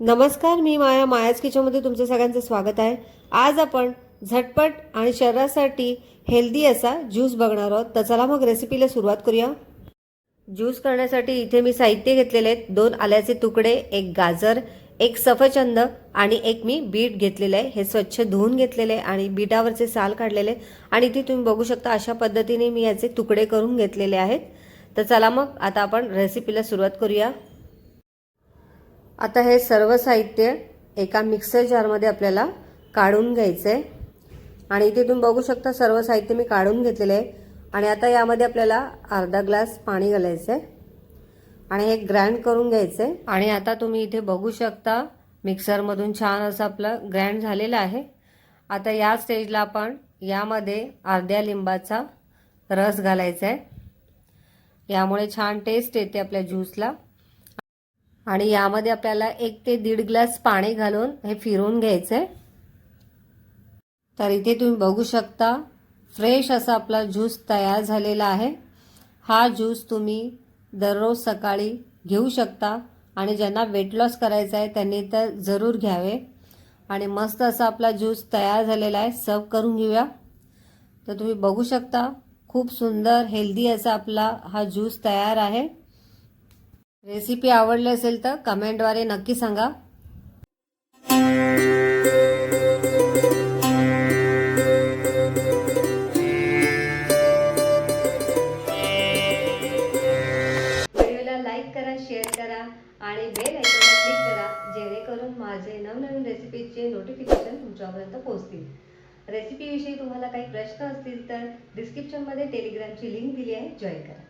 नमस्कार मी माया मायाच किचनमध्ये तुमचं सगळ्यांचं स्वागत आहे. आज आपण झटपट आणि शरीरासाठी हेल्दी असा ज्यूस बघणार आहोत. तर चला मग रेसिपीला सुरुवात करूया. ज्यूस करण्यासाठी इथे मी साहित्य घेतलेले आहेत. दोन आल्याचे तुकडे एक गाजर एक सफरचंद आणि एक मी बीट घेतलेलं आहे. हे स्वच्छ धुवून घेतलेले आहे आणि बीटावरचे साल काढलेले आहे. आणि इथे तुम्ही बघू शकता अशा पद्धतीने मी याचे तुकडे करून घेतलेले आहेत. तर चला मग आता आपण रेसिपीला सुरुवात करूया. आता हे सर्व साहित्य एका मिक्सर जारमध्ये आपल्याला काढून घ्यायचं. आहे आणि इथे तुम्ही बघू शकता सर्व साहित्य मी काढून घेतलेलं आहे. आणि आता यामध्ये आपल्याला अर्धा ग्लास पाणी घालायचं. आहे आणि हे ग्राइंड करून घ्यायचं. आहे आणि आता तुम्ही इथे बघू शकता मिक्सरमधून छान असं आपलं ग्राइंड झालेलं आहे. आता या स्टेजला आपण यामध्ये अर्ध्या लिंबाचा रस घालायचा आहे. यामुळे छान टेस्ट येते आपल्या ज्यूसला आणि यामध्ये आपल्याला एक ते दीड ग्लास पाणी घालून हे फिरवून घ्यायचंय. तर इथे तुम्ही बघू शकता फ्रेश असा आपला ज्यूस तयार झालेला आहे. हा ज्यूस तुम्ही दररोज सकाळी घेऊ शकता आणि ज्यांना वेट लॉस करायचा आहे त्यांनी तर जरूर घ्यावे. आणि मस्त असा आपला ज्यूस तयार झालेला आहे सर्व करून घेऊया. तर तुम्ही बघू शकता खूप सुंदर हेल्दी असा आपला हा ज्यूस तयार आहे. रेसिपी आवडली असेल तर कमेंटद्वारे नक्की सांगा. व्हिडिओला लाईक करा शेअर करा आणि बेल आयकॉनला क्लिक करा जेणेकरून माझे नवनवीन रेसिपीचे नोटिफिकेशन तुमच्यापर्यंत पोहोचतील. रेसिपीविषयी तुम्हाला काही प्रश्न असतील तर डिस्क्रिप्शनमध्ये टेलिग्रामची लिंक दिली आहे. जॉईन करा.